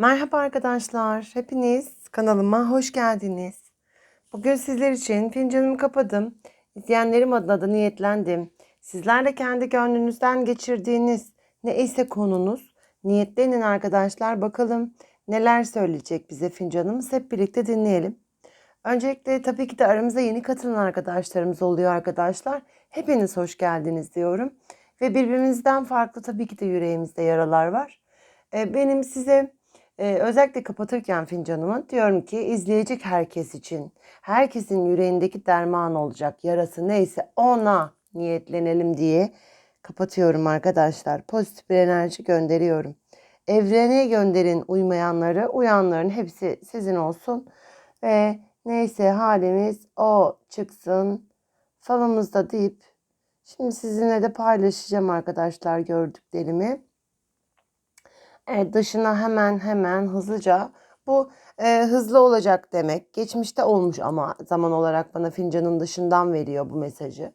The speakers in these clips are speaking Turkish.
Merhaba arkadaşlar, hepiniz kanalıma hoş geldiniz. Bugün sizler için fincanımı kapadım. İzleyenlerim adına da niyetlendim. Sizler de kendi gönlünüzden geçirdiğiniz ne ise konunuz niyetlenin arkadaşlar. Bakalım neler söyleyecek bize fincanımız hep birlikte dinleyelim. Öncelikle tabii ki de aramıza yeni katılan arkadaşlarımız oluyor arkadaşlar. Hepiniz hoş geldiniz diyorum. Ve birbirimizden farklı tabii ki de yüreğimizde yaralar var. Ee, Benim size e, özellikle kapatırken fincanımı diyorum ki izleyecek herkes için, herkesin yüreğindeki derman olacak yarası neyse ona niyetlenelim diye kapatıyorum arkadaşlar. Pozitif bir enerji gönderiyorum. Evrene gönderin uymayanları, uyanların hepsi sizin olsun. Ve neyse halimiz o çıksın falımızda deyip şimdi sizinle de paylaşacağım arkadaşlar gördüklerimi. Evet, dışına hemen hemen hızlıca bu e, hızlı olacak demek. Geçmişte olmuş ama zaman olarak bana fincanın dışından veriyor bu mesajı.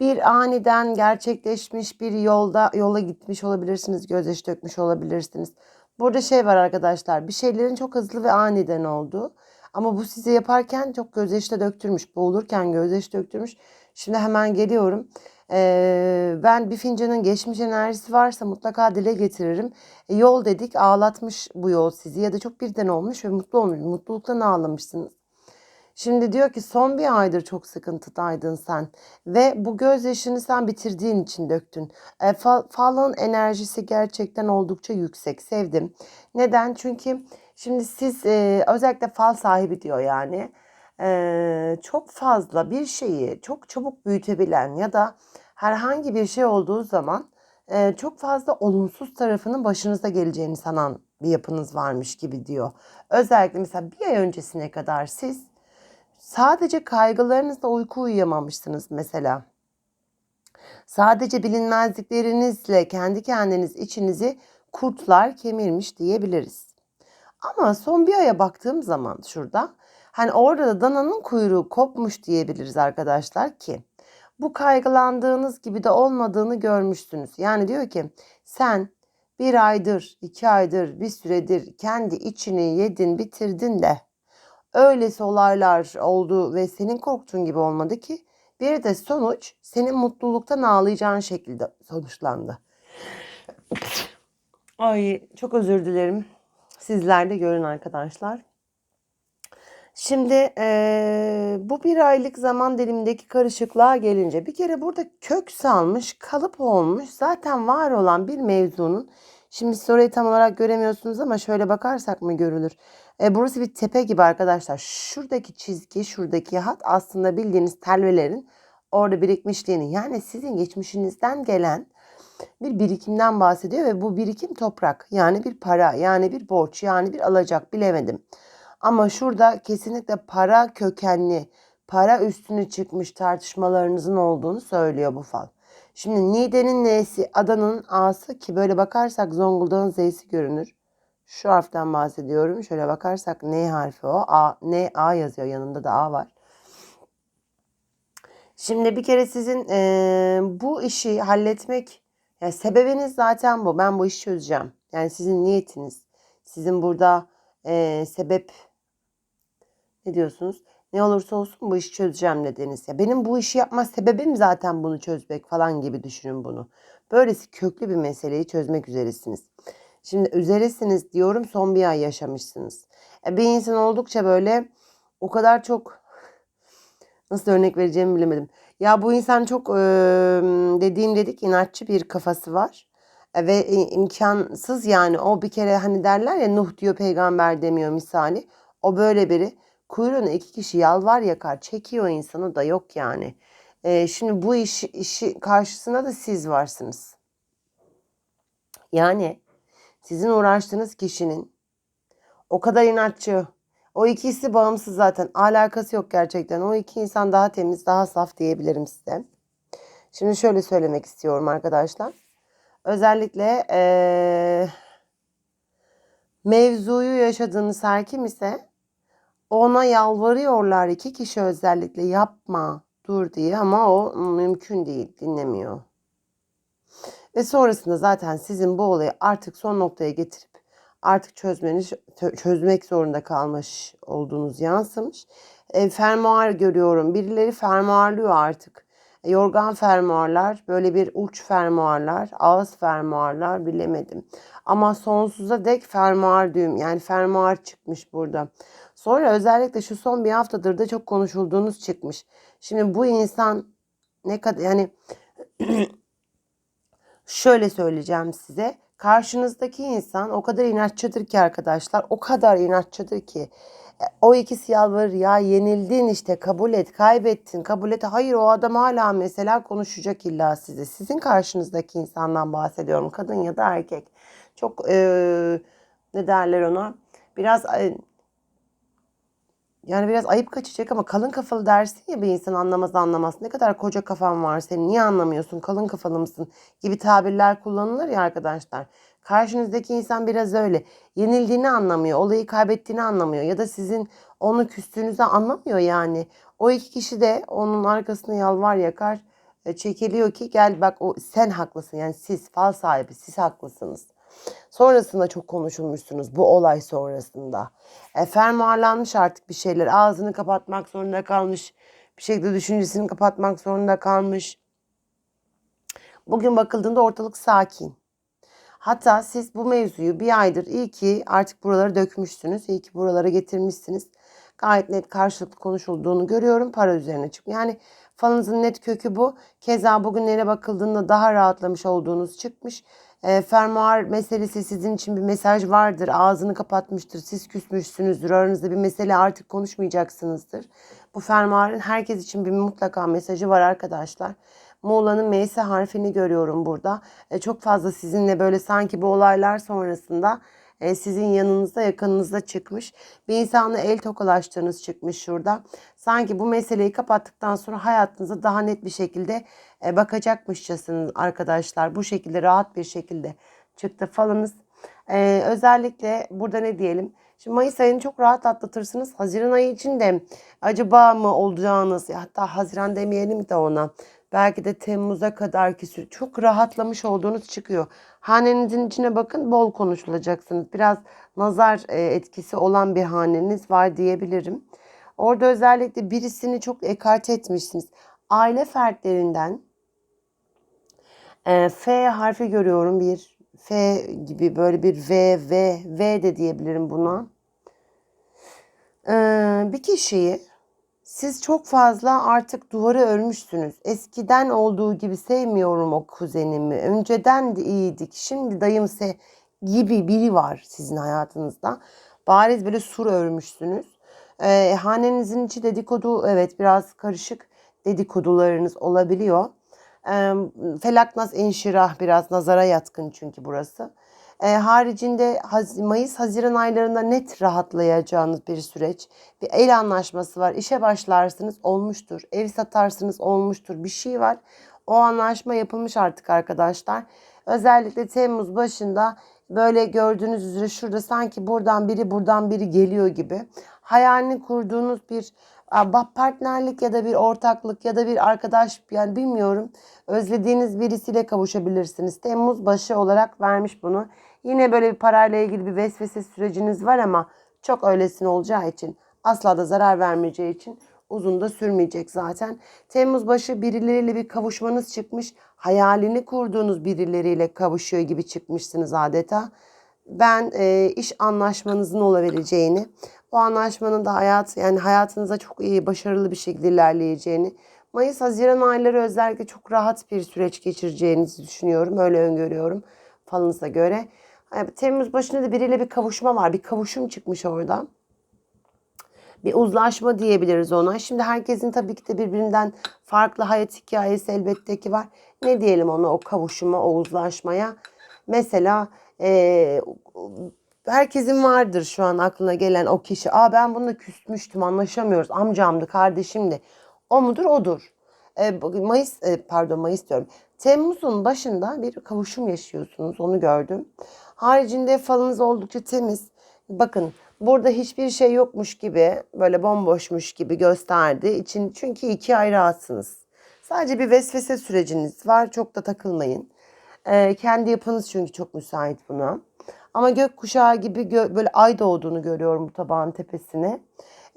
Bir aniden gerçekleşmiş bir yolda yola gitmiş olabilirsiniz, gözyaşı dökmüş olabilirsiniz. Burada şey var arkadaşlar, bir şeylerin çok hızlı ve aniden olduğu. Ama bu size yaparken çok gözyaşı da döktürmüş, boğulurken gözyaşı döktürmüş. Şimdi hemen geliyorum. Ben bir fincanın geçmiş enerjisi varsa mutlaka dile getiririm. E, yol dedik ağlatmış bu yol sizi ya da çok birden olmuş ve mutlu olmuş. Mutluluktan ağlamışsınız. Şimdi diyor ki son bir aydır çok sıkıntıdaydın sen ve bu gözyaşını sen bitirdiğin için döktün. E, fa- falın enerjisi gerçekten oldukça yüksek. Sevdim. Neden? Çünkü şimdi siz e, özellikle fal sahibi diyor yani. Çok fazla bir şeyi çok çabuk büyütebilen ya da herhangi bir şey olduğu zaman çok fazla olumsuz tarafının başınıza geleceğini sanan bir yapınız varmış gibi diyor. Özellikle mesela bir ay öncesine kadar siz sadece kaygılarınızla uyku uyuyamamışsınız mesela. Sadece bilinmezliklerinizle kendi kendiniz içinizi kurtlar kemirmiş diyebiliriz. Ama son bir aya baktığım zaman şurada hani orada da dananın kuyruğu kopmuş diyebiliriz arkadaşlar ki bu kaygılandığınız gibi de olmadığını görmüşsünüz. Yani diyor ki sen bir aydır, iki aydır, bir süredir kendi içini yedin, bitirdin de öylesi olaylar oldu ve senin korktuğun gibi olmadı ki bir de sonuç senin mutluluktan ağlayacağın şekilde sonuçlandı. Ay çok özür dilerim. Sizler de görün arkadaşlar. Şimdi eee, bu bir aylık zaman dilimindeki karışıklığa gelince bir kere burada kök salmış, kalıp olmuş zaten var olan bir mevzunun şimdi siz orayı tam olarak göremiyorsunuz ama şöyle bakarsak mı görülür? E, burası bir tepe gibi arkadaşlar. Şuradaki çizgi, şuradaki hat aslında bildiğiniz telvelerin orada birikmişliğini yani sizin geçmişinizden gelen bir birikimden bahsediyor ve bu birikim toprak yani bir para yani bir borç yani bir alacak bilemedim. Ama şurada kesinlikle para kökenli, para üstüne çıkmış tartışmalarınızın olduğunu söylüyor bu fal. Şimdi Niğde'nin N'si, Adana'nın A'sı ki böyle bakarsak Zonguldak'ın Z'si görünür. Şu harften bahsediyorum. Şöyle bakarsak N harfi o. A, N, A yazıyor. Yanında da A var. Şimdi bir kere sizin eee, bu işi halletmek, yani sebebiniz zaten bu. Ben bu işi çözeceğim. Yani sizin niyetiniz. Sizin burada eee, sebep ne diyorsunuz? Ne olursa olsun bu işi çözeceğim dediniz. Ya benim bu işi yapma sebebim zaten bunu çözmek falan gibi düşünün bunu. Böylesi köklü bir meseleyi çözmek üzeresiniz. Şimdi üzeresiniz diyorum son bir ay yaşamışsınız. E, bir insan oldukça böyle o kadar çok nasıl örnek vereceğimi bilemedim. Ya bu insan çok e, dediğim dedik inatçı bir kafası var. E, ve imkansız yani o bir kere hani derler ya Nuh diyor peygamber demiyor misali. O böyle biri. Kuyruğuna iki kişi yalvar yakar çekiyor insanı da yok yani. E, şimdi bu iş, işi karşısında da siz varsınız. Yani sizin uğraştığınız kişinin o kadar inatçı. O ikisi bağımsız zaten. Alakası yok gerçekten. O iki insan daha temiz, daha saf diyebilirim size. Şimdi şöyle söylemek istiyorum arkadaşlar. Özellikle eee, mevzuyu yaşadığınız her kim ise ona yalvarıyorlar iki kişi özellikle yapma dur diye ama o mümkün değil dinlemiyor. Ve sonrasında zaten sizin bu olayı artık son noktaya getirip artık çözmeniz çö- çözmek zorunda kalmış olduğunuz yansımış. E, fermuar görüyorum. Birileri fermuarlıyor artık. Yorgan fermuarlar, böyle bir uç fermuarlar, ağız fermuarlar bilemedim. Ama sonsuza dek fermuar düğüm yani fermuar çıkmış burada. Sonra özellikle şu son bir haftadır da çok konuşulduğunuz çıkmış. Şimdi bu insan ne kadar yani şöyle söyleyeceğim size. Karşınızdaki insan o kadar inatçıdır ki arkadaşlar. O kadar inatçıdır ki. E, O ikisi yalvarır ya yenildin işte kabul et kaybettin kabul et. Hayır o adam hala mesela konuşacak illa size. Sizin karşınızdaki insandan bahsediyorum kadın ya da erkek. Çok eee, ne derler ona biraz e, yani biraz ayıp kaçacak ama kalın kafalı dersin ya bir insan anlamaz anlamaz. Ne kadar koca kafan var senin niye anlamıyorsun kalın kafalı mısın gibi tabirler kullanılır ya arkadaşlar. Karşınızdaki insan biraz öyle. Yenildiğini anlamıyor, olayı kaybettiğini anlamıyor ya da sizin onu küstüğünüzü anlamıyor yani. O iki kişi de onun arkasına yalvar yakar e, çekiliyor ki gel bak o sen haklısın yani siz fal sahibi siz haklısınız. Sonrasında çok konuşulmuşsunuz bu olay sonrasında. E, fermuarlanmış artık bir şeyler. Ağzını kapatmak zorunda kalmış. Bir şekilde düşüncesini kapatmak zorunda kalmış. Bugün bakıldığında ortalık sakin. Hatta siz bu mevzuyu bir aydır iyi ki artık buraları dökmüşsünüz. İyi ki buralara getirmişsiniz. Gayet net karşılıklı konuşulduğunu görüyorum. Para üzerine çık. Yani falınızın net kökü bu. Keza bugünlere bakıldığında daha rahatlamış olduğunuz çıkmış. E, fermuar meselesi sizin için bir mesaj vardır. Ağzını kapatmıştır. Siz küsmüşsünüzdür. Aranızda bir mesele artık konuşmayacaksınızdır. Bu fermuarın herkes için bir mutlaka mesajı var arkadaşlar. Muğla'nın M'si harfini görüyorum burada. E, çok fazla sizinle böyle sanki bu olaylar sonrasında e, sizin yanınızda yakınınızda çıkmış. Bir insanla el tokalaştığınız çıkmış şurada. Sanki bu meseleyi kapattıktan sonra hayatınıza daha net bir şekilde e, bakacakmışçasınız arkadaşlar. Bu şekilde rahat bir şekilde çıktı falınız. E, özellikle burada ne diyelim? Şimdi Mayıs ayını çok rahat atlatırsınız. Haziran ayı için de acaba mı olacağınız hatta Haziran demeyelim de ona. Belki de Temmuz'a kadarki süre çok rahatlamış olduğunuz çıkıyor. Hanenizin içine bakın bol konuşulacaksınız. Biraz nazar e, etkisi olan bir haneniz var diyebilirim. Orada özellikle birisini çok ekart etmişsiniz. Aile fertlerinden e, F harfi görüyorum bir F gibi böyle bir V, V, V de diyebilirim buna. Ee, bir kişiyi siz çok fazla artık duvarı örmüşsünüz. Eskiden olduğu gibi sevmiyorum o kuzenimi. Önceden de iyiydik. Şimdi dayımse gibi biri var sizin hayatınızda. Bariz böyle sur örmüşsünüz. Ee, hanenizin içi dedikodu evet biraz karışık dedikodularınız olabiliyor. Ee, felaknas enşirah biraz nazara yatkın çünkü burası. E, haricinde Mayıs Haziran aylarında net rahatlayacağınız bir süreç. Bir el anlaşması var. İşe başlarsınız olmuştur. Ev satarsınız olmuştur. Bir şey var. O anlaşma yapılmış artık arkadaşlar. Özellikle Temmuz başında böyle gördüğünüz üzere şurada sanki buradan biri buradan biri geliyor gibi. Hayalini kurduğunuz bir partnerlik ya da bir ortaklık ya da bir arkadaş yani bilmiyorum. Özlediğiniz birisiyle kavuşabilirsiniz. Temmuz başı olarak vermiş bunu. Yine böyle bir parayla ilgili bir vesvese süreciniz var ama çok öylesine olacağı için asla da zarar vermeyeceği için uzun da sürmeyecek zaten. Temmuz başı birileriyle bir kavuşmanız çıkmış. Hayalini kurduğunuz birileriyle kavuşuyor gibi çıkmışsınız adeta. Ben e, iş anlaşmanızın olabileceğini, o anlaşmanın da hayat yani hayatınıza çok iyi, başarılı bir şekilde ilerleyeceğini, Mayıs, Haziran ayları özellikle çok rahat bir süreç geçireceğinizi düşünüyorum. Öyle öngörüyorum falınıza göre. Temmuz başında da biriyle bir kavuşma var. Bir kavuşum çıkmış orada. Bir uzlaşma diyebiliriz ona. Şimdi herkesin tabii ki de birbirinden farklı hayat hikayesi elbette ki var. Ne diyelim ona o kavuşuma, o uzlaşmaya. Mesela eee, herkesin vardır şu an aklına gelen o kişi. Aa ben bununla küsmüştüm anlaşamıyoruz. Amcamdı, kardeşimdi. O mudur? Odur. E, Mayıs e, pardon Mayıs diyorum. Temmuz'un başında bir kavuşum yaşıyorsunuz. Onu gördüm. Haricinde falınız oldukça temiz. Bakın burada hiçbir şey yokmuş gibi böyle bomboşmuş gibi gösterdi. için çünkü iki ayrı rahatsınız. Sadece bir vesvese süreciniz var. Çok da takılmayın. E, kendi yapınız çünkü çok müsait buna. Ama gökkuşağı gibi gö- böyle ay doğduğunu görüyorum bu tabağın tepesine.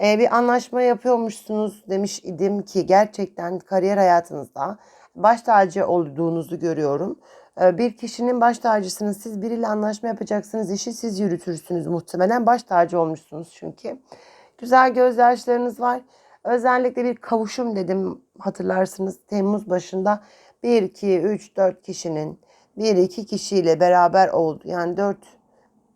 Ee, bir anlaşma yapıyormuşsunuz demiş idim ki gerçekten kariyer hayatınızda baş tacı olduğunuzu görüyorum. Ee, bir kişinin baş tacısınız. Siz biriyle anlaşma yapacaksınız. işi siz yürütürsünüz muhtemelen. Baş tacı olmuşsunuz çünkü. Güzel gözyaşlarınız var. Özellikle bir kavuşum dedim hatırlarsınız Temmuz başında 1, 2, 3, 4 kişinin 1, 2 kişiyle beraber oldu. Yani 4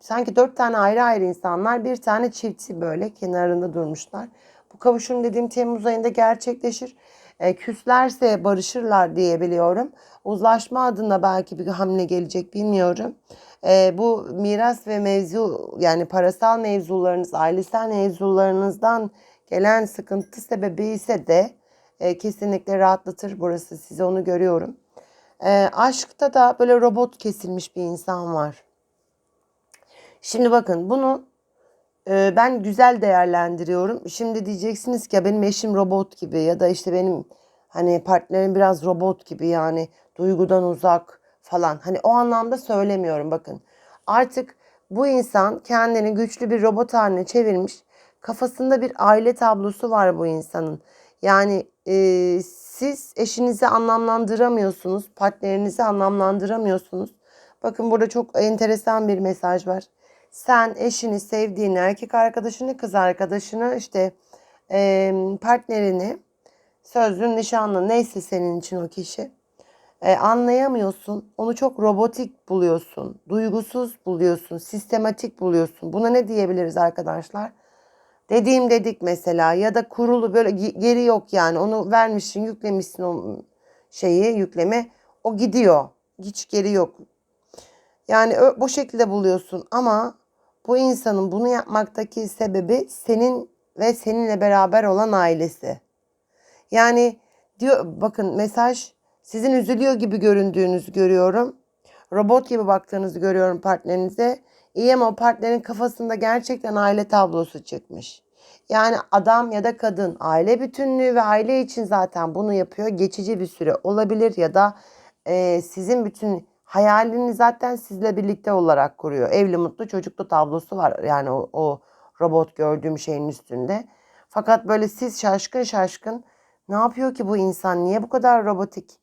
sanki 4 tane ayrı ayrı insanlar bir tane çifti böyle kenarında durmuşlar. Bu kavuşum dediğim Temmuz ayında gerçekleşir. E, küslerse barışırlar diye biliyorum. Uzlaşma adına belki bir hamle gelecek bilmiyorum. E, bu miras ve mevzu yani parasal mevzularınız, ailesel mevzularınızdan gelen sıkıntı sebebi ise de e, kesinlikle rahatlatır burası. Size onu görüyorum. E, aşkta da böyle robot kesilmiş bir insan var. Şimdi bakın bunu e, ben güzel değerlendiriyorum. Şimdi diyeceksiniz ki benim eşim robot gibi ya da işte benim hani partnerim biraz robot gibi yani duygudan uzak falan. Hani o anlamda söylemiyorum bakın. Artık bu insan kendini güçlü bir robot haline çevirmiş. Kafasında bir aile tablosu var bu insanın. Yani e, siz eşinizi anlamlandıramıyorsunuz, partnerinizi anlamlandıramıyorsunuz. Bakın burada çok enteresan bir mesaj var. Sen eşini, sevdiğini, erkek arkadaşını, kız arkadaşını, işte e, partnerini, sözlü, nişanlı neyse senin için o kişi e, anlayamıyorsun. Onu çok robotik buluyorsun, duygusuz buluyorsun, sistematik buluyorsun. Buna ne diyebiliriz arkadaşlar? Dediğim dedik mesela ya da kurulu böyle geri yok yani onu vermişsin yüklemişsin o şeyi yükleme o gidiyor. Hiç geri yok. Yani bu şekilde buluyorsun ama bu insanın bunu yapmaktaki sebebi senin ve seninle beraber olan ailesi. Yani diyor bakın mesaj sizin üzülüyor gibi göründüğünüzü görüyorum. Robot gibi baktığınızı görüyorum partnerinize. İyi ama o partnerin kafasında gerçekten aile tablosu çıkmış. Yani adam ya da kadın aile bütünlüğü ve aile için zaten bunu yapıyor. Geçici bir süre olabilir ya da e, sizin bütün hayalini zaten sizle birlikte olarak kuruyor. Evli mutlu çocuklu tablosu var yani o, o robot gördüğüm şeyin üstünde. Fakat böyle siz şaşkın şaşkın ne yapıyor ki bu insan niye bu kadar robotik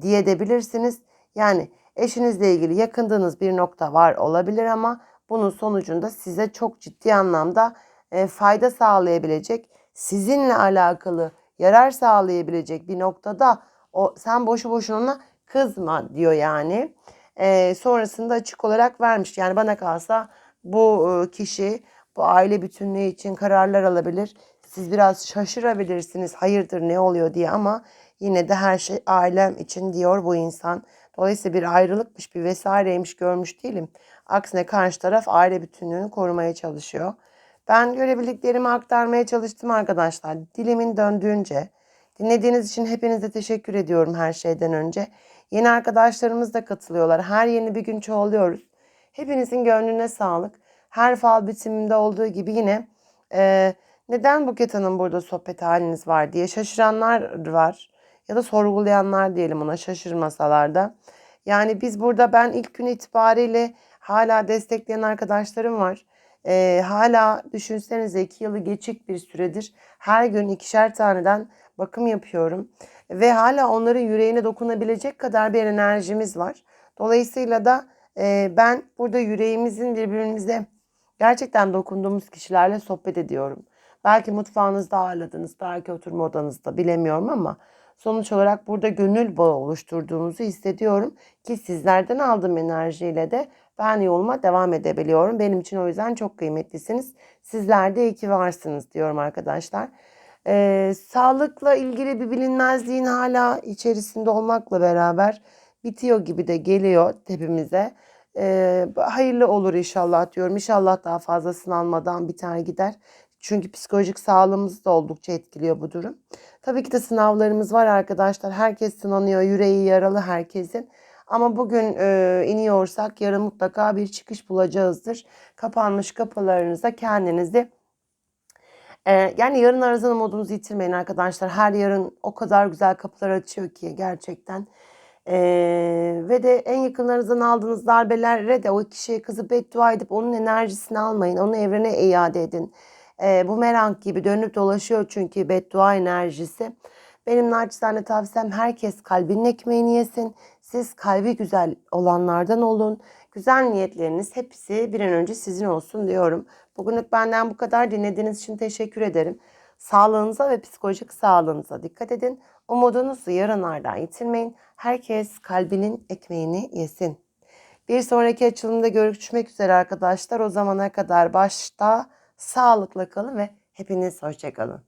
diye de bilirsiniz. Yani eşinizle ilgili yakındığınız bir nokta var olabilir ama bunun sonucunda size çok ciddi anlamda e, fayda sağlayabilecek, sizinle alakalı yarar sağlayabilecek bir noktada o sen boşu boşuna kızma diyor yani. E, sonrasında açık olarak vermiş. Yani bana kalsa bu e, kişi bu aile bütünlüğü için kararlar alabilir. Siz biraz şaşırabilirsiniz hayırdır ne oluyor diye ama yine de her şey ailem için diyor bu insan. Dolayısıyla bir ayrılıkmış bir vesaireymiş görmüş değilim. Aksine karşı taraf aile bütünlüğünü korumaya çalışıyor. Ben görebildiklerimi aktarmaya çalıştım arkadaşlar. Dilimin döndüğünce. Dinlediğiniz için hepinize teşekkür ediyorum her şeyden önce. Yeni arkadaşlarımız da katılıyorlar. Her yeni bir gün çoğalıyoruz. Hepinizin gönlüne sağlık. Her fal bitiminde olduğu gibi yine e, neden Buket Hanım burada sohbet haliniz var diye şaşıranlar var. Ya da sorgulayanlar diyelim ona şaşırmasalar da. Yani biz burada ben ilk gün itibariyle hala destekleyen arkadaşlarım var. Ee, hala düşünsenize iki yılı geçik bir süredir her gün ikişer taneden bakım yapıyorum. Ve hala onların yüreğine dokunabilecek kadar bir enerjimiz var. Dolayısıyla da e, ben burada yüreğimizin birbirimize gerçekten dokunduğumuz kişilerle sohbet ediyorum. Belki mutfağınızda ağırladınız, belki oturma odanızda bilemiyorum ama sonuç olarak burada gönül bağı oluşturduğumuzu hissediyorum ki sizlerden aldığım enerjiyle de ben yoluma devam edebiliyorum. Benim için o yüzden çok kıymetlisiniz. Sizler de iyi ki varsınız diyorum arkadaşlar. Ee, sağlıkla ilgili bir bilinmezliğin hala içerisinde olmakla beraber bitiyor gibi de geliyor hepimize. Ee, hayırlı olur inşallah diyorum. İnşallah daha fazla sınanmadan biter gider. Çünkü psikolojik sağlığımızı da oldukça etkiliyor bu durum. Tabii ki de sınavlarımız var arkadaşlar. Herkes sınanıyor. Yüreği yaralı herkesin. Ama bugün e, iniyorsak yarın mutlaka bir çıkış bulacağızdır. Kapanmış kapılarınıza kendinizi e, yani yarın arazını modunuzu yitirmeyin arkadaşlar. Her yarın o kadar güzel kapılar açıyor ki gerçekten. Ee, ve de en yakınlarınızdan aldığınız darbelere de o kişiye kızıp beddua edip onun enerjisini almayın. Onu evrene iade edin. Ee, bu merank gibi dönüp dolaşıyor çünkü beddua enerjisi. Benim naçizane tavsiyem herkes kalbinin ekmeğini yesin. Siz kalbi güzel olanlardan olun. Güzel niyetleriniz hepsi bir an önce sizin olsun diyorum. Bugünlük benden bu kadar. Dinlediğiniz için teşekkür ederim. Sağlığınıza ve psikolojik sağlığınıza dikkat edin. Umudunuzu yarınlardan yitirmeyin. Herkes kalbinin ekmeğini yesin. Bir sonraki açılımda görüşmek üzere arkadaşlar. O zamana kadar başta sağlıkla kalın ve hepiniz hoşçakalın.